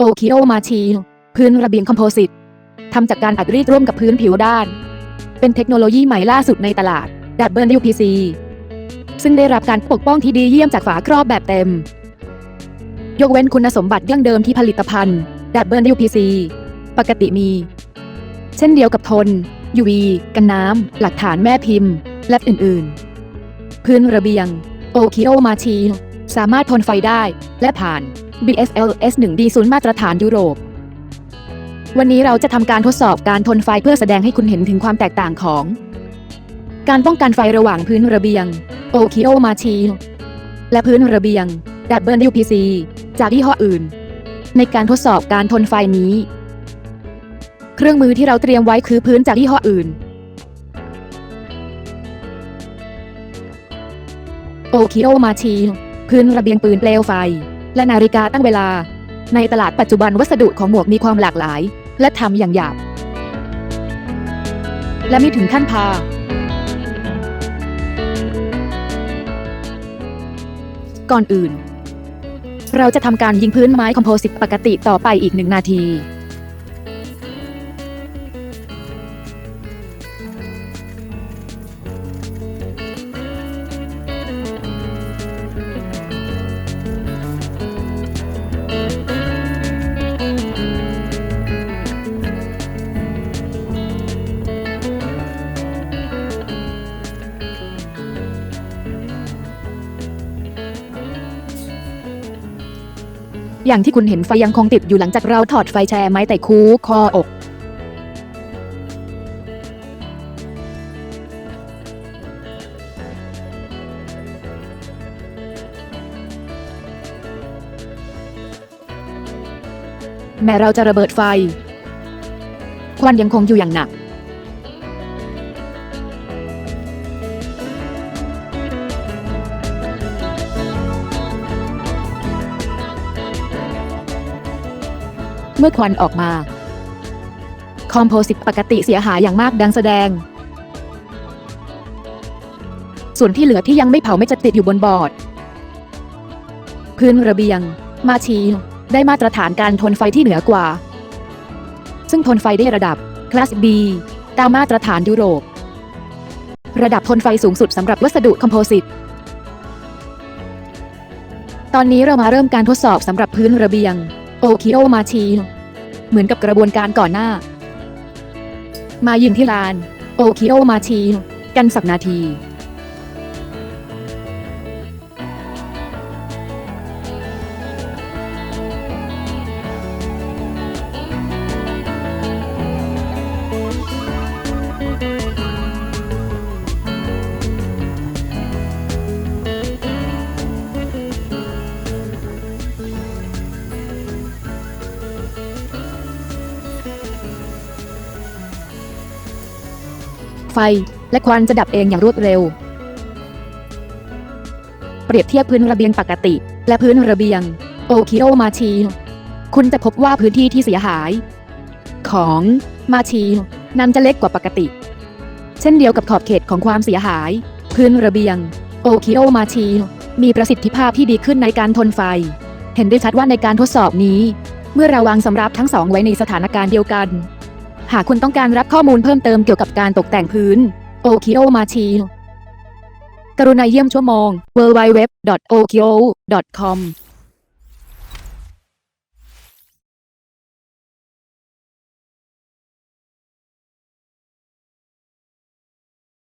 โอคิโอมาชีพื้นระเบียงคอมโพสิตทำจากการอัดรีดร่วมกับพื้นผิวด้าน เป็นเทคโนโลยีใหม่ล่าสุดในตลาด WPC ซึ่งได้รับการปกป้องที่ดีเยี่ยมจากฝาครอบแบบเต็ม ยกเว้นคุณสมบัติยั่งเดิมที่ผลิตภัณฑ์ WPC ปกติมี เช่นเดียวกับทน UV กันน้ำ หลักฐานแม่พิมพ์ และอื่นๆ พื้นระเบียง โอคิโอมาชีสามารถทนไฟได้และผ่าน BSL S1D ศูนย์มาตรฐานยุโรป วันนี้เราจะทำการทดสอบการทนไฟเพื่อแสดงให้คุณเห็นถึงความแตกต่างของ การป้องกันไฟระหว่างพื้นระเบียง โอคิโอมาชีและพื้นระเบียง WPC จากยี่ห้ออื่น ในการทดสอบการทนไฟนี้ เครื่องมือที่เราเตรียมไว้คือพื้นจากยี่ห้ออื่น โอคิโอมาชีพื้นระเบียงปืนเปลวไฟ และนาฬิกาตั้งเวลา ในตลาดปัจจุบันวัสดุของหมวกมีความหลากหลาย และทำอย่างหยาบ และไม่ถึงขั้นพา ก่อนอื่น เราจะทำการยิงพื้นไม้คอมโพสิตปกติต่อไปอีกหนึ่งนาที อย่างที่คุณเห็นไฟยังคงติดอยู่หลังจากเราถอดไฟแชร์ไม้แต่คูคออกแม้เราจะระเบิดไฟ ควันยังคงอยู่อย่างหนัก เมื่อควันออกมา คอมโพสิตปกติเสียหายอย่างมากดังแสดง ส่วนที่เหลือที่ยังไม่เผาไม่จะติดอยู่บนบอร์ด พื้นระเบียง มาชีได้มาตรฐานการทนไฟที่เหนือกว่า ซึ่งทนไฟได้ระดับคลาส B ตามมาตรฐานยุโรป ระดับทนไฟสูงสุดสำหรับวัสดุคอมโพสิตตอนนี้เรามาเริ่มการทดสอบสำหรับพื้นระเบียง โอคิโอมาชีเหมือนกับกระบวนการก่อนหน้า มายืนที่ลาน โอคิโอมาชีกันสักนาที ไฟ และควันจะดับเองอย่างรวดเร็ว เปรียบเทียบพื้นระเบียงปกติ และพื้นระเบียง โอคิโอมาชี คุณจะพบว่าพื้นที่ที่เสียหาย ของมาชีนั้นจะเล็กกว่าปกติ เช่นเดียวกับขอบเขตของความเสียหาย พื้นระเบียง โอคิโอมาชี มีประสิทธิภาพที่ดีขึ้นในการทนไฟ เห็นได้ชัดว่าในการทดสอบนี้ เมื่อเราวางสำรับทั้งสองไว้ในสถานการณ์เดียวกัน หากคุณต้องการรับข้อมูลเพิ่มเติมเกี่ยวกับการตกแต่งพื้นโอคิโอมาชีกรุณาเยี่ยมชั่วโมง w w w o k i o c o m